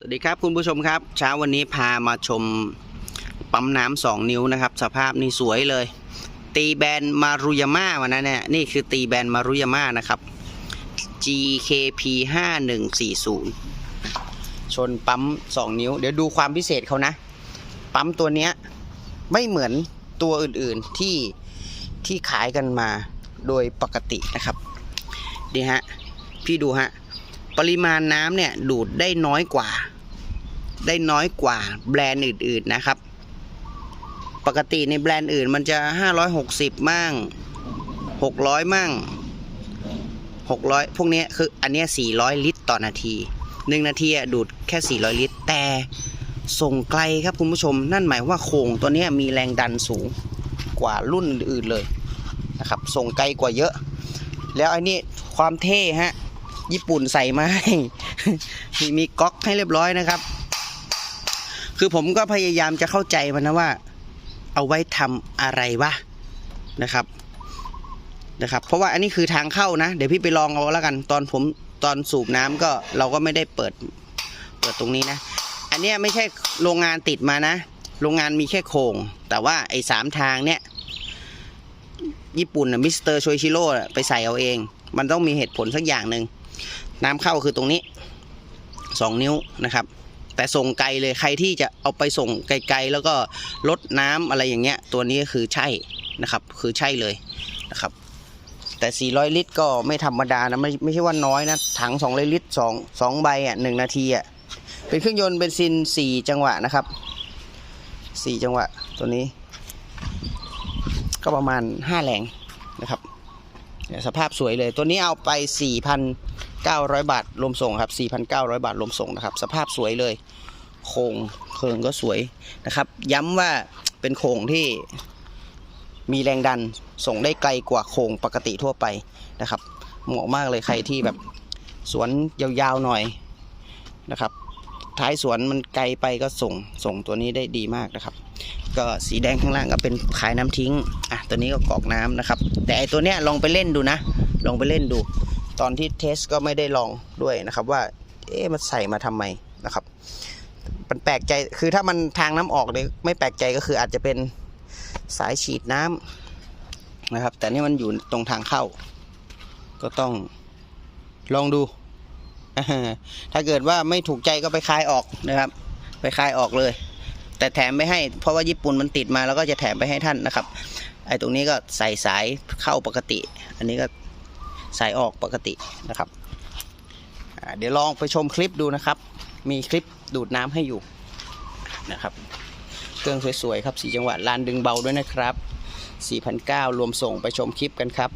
สวัสดีครับคุณผู้ชมครับ เช้าวันนี้พามาชมปั๊มน้ำสองนิ้วนะครับ สภาพนี่สวยเลย ตีแบนมารุยาม่าวันนั้นเนี่ยนี่คือตีแบนมารุยาม่านะครับ GKP 5140 ชนปั๊มสองนิ้ว เดี๋ยวดูความพิเศษเขานะ ปั๊มตัวเนี้ยไม่เหมือนตัวอื่นๆที่ที่ขายกันมาโดยปกตินะครับดีฮะ พี่ดูฮะ ปริมาณน้ำเนี่ยดูดได้น้อยกว่า ได้น้อยกว่าแบรนด์อื่นๆนะครับ ปกติในแบรนด์อื่นมันจะ 560 มั่ง 600 มั่ง 600 พวกนี้คืออันนี้ 400 ลิตรต่อนาที 1 นาทีดูดแค่ 400 ลิตร แต่ส่งไกลครับคุณผู้ชม นั่นหมายว่าโครงตัวนี้มีแรงดันสูงกว่ารุ่นอื่นเลยนะครับ ส่งไกลกว่าเยอะ แล้วอ้นี่ความเท่ฮะ ญี่ปุ่นใส่มาให้มีมีก๊อกให้เรียบร้อยนะครับ คือผมก็พยายามจะเข้าใจมันนะว่า เอาไว้ทำอะไรวะนะครับนะครับ เพราะว่าอันนี้คือทางเข้านะ เดี๋ยวพี่ไปลองเอาแล้วกัน ตอนผมตอนสูบน้ำก็เราก็ไม่ได้เปิดเปิดตรงนี้นะ อันเนี้ยไม่ใช่โรงงานติดมานะ โรงงานมีแค่โครง แต่ว่าไอ้สามทางเนี้ย ญี่ปุ่นนะมิสเตอร์โชยชิโร่ไปใส่เอาเอง มันต้องมีเหตุผลสักอย่างหนึ่ง น้ำเข้าคือตรงนี้สองนิ้วนะครับ แต่ส่งไกลเลยใครที่จะเอาไปส่งไกลๆ แล้วก็ลดน้ำอะไรอย่างเงี้ย ตัวนี้ก็คือใช่นะครับ คือใช่เลยนะครับ แต่ 400 ลิตรก็ไม่ธรรมดานะไม่ไม่ใช่ว่าน้อยนะ ถัง 200 ลิตร2 2ใบอะ1นาทีอะ เป็นเครื่องยนต์เบนซิน 4 จังหวะนะครับ 4 จังหวะตัวนี้ ก็ประมาณ5แรงนะครับสภาพสวยเลย ตัวนี้เอาไป 4,900 บาทรวมส่งครับ 4,900 บาทรวมส่งนะครับ สภาพสวยเลย โครงเคิงก็สวยนะครับ ย้ำว่าเป็นโครงที่มีแรงดันส่งได้ไกลกว่าโครงปกติทั่วไปนะครับ เหมาะมากเลยใครที่แบบสวนยาวๆหน่อยนะครับ ท้ายสวนมันไกลไปก็ส่งส่งตัวนี้ได้ดีมากนะครับ ก็สีแดงข้างล่างก็เป็นขายน้ำทิ้งอะตัวนี้ก็กรอกน้ำนะครับ แต่ไอตัวเนี้ยลองไปเล่นดูนะ ลองไปเล่นดู ตอนที่เทสก็ไม่ได้ลองด้วยนะครับ ว่า เอ๊ะมันใส่มาทำไมนะครับมันแปลกใจคือถ้ามันทางน้ำออกเนี่ยไม่แปลกใจก็คืออาจจะเป็นสายฉีดน้ำนะครับ แต่นี่มันอยู่ตรงทางเข้า ก็ต้องลองดูถ้าเกิดว่าไม่ถูกใจก็ไปคลายออกนะครับ ไปคลายออกเลย แต่แถมไม่ให้ เพราะว่าญี่ปุ่นมันติดมาแล้วก็จะแถมไปให้ท่านนะครับ ไอ้ตรงนี้ก็ใส่สายเข้าปกติ อันนี้ก็สายออกปกตินะครับเดี๋ยวลองไปชมคลิปดูนะครับ มีคลิปดูดน้ำให้อยู่นะครับ เครื่องสวยๆครับสีจังหวะลานดึงเบาด้วยนะครับ4,900รวมส่งไปชมคลิปกันครับ